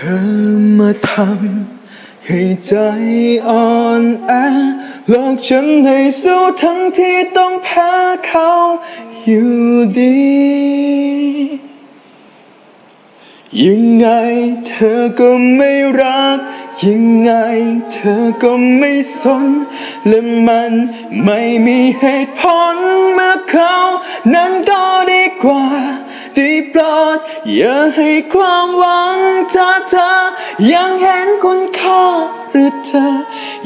ธอมาทำให้ใจอ่อนแอหลอกฉันให้สู้ทั้งที่ต้องแพ้เขาอยู่ดี ยังไงเธอก็ไม่รัก ยังไงเธอก็ไม่สน และมันไม่มีเหตุผลเมื่อเขา นั้นก็ดีกว่า ได้โปรดอย่าให้ความหวังจ ยังเห็นคุณค่าหรือเธอ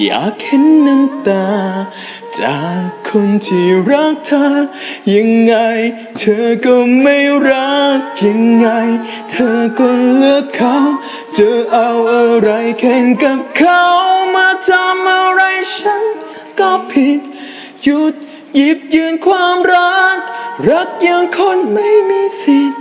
อยากเห็นน้ำตา จากคนที่รักเธอ ยังไง เธอก็ไม่รัก ยังไง เธอก็เลือกเขา จะเอาอะไรแข่งกับเขามาทำอะไรฉันก็ผิด หยุดหยิบยืนความรัก รักยังคนไม่มีสิทธิ์